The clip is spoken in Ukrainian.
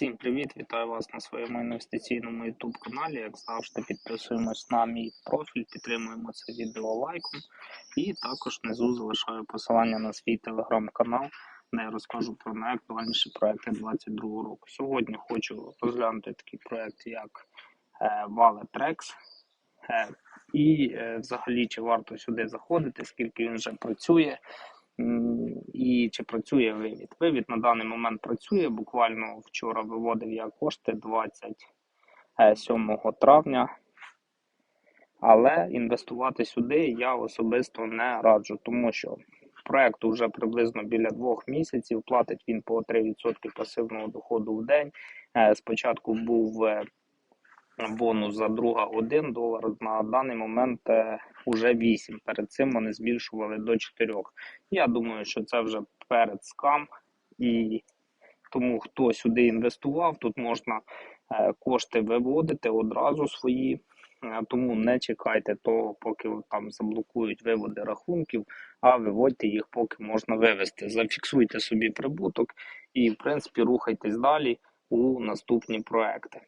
Всім привіт! Вітаю вас на своєму інвестиційному YouTube каналі. Як завжди, підписуємось на мій профіль, підтримуємо це відео лайком. І також внизу залишаю посилання на свій телеграм-канал, де я розкажу про найактуальніші проекти 2022 року. Сьогодні хочу розглянути такий проект, як е, Valetrex. Е, І е, взагалі, чи варто сюди заходити, скільки він вже працює. І чи працює вивід? Вивід на даний момент працює. Буквально вчора виводив я кошти 27 травня. Але інвестувати сюди я особисто не раджу, тому що проект вже приблизно біля двох місяців. Платить він по 3% пасивного доходу в день. Е, Спочатку був е, бонус за друга 1 долар. На даний момент е, уже 8. Перед цим вони збільшували до 4. Я думаю, що це вже перед скам, і тому хто сюди інвестував, тут можна е, кошти виводити одразу свої. Е, Тому не чекайте того, поки там заблокують виводи рахунків, а виводьте їх, поки можна вивести. Зафіксуйте собі прибуток і, в принципі, рухайтесь далі у наступні проекти.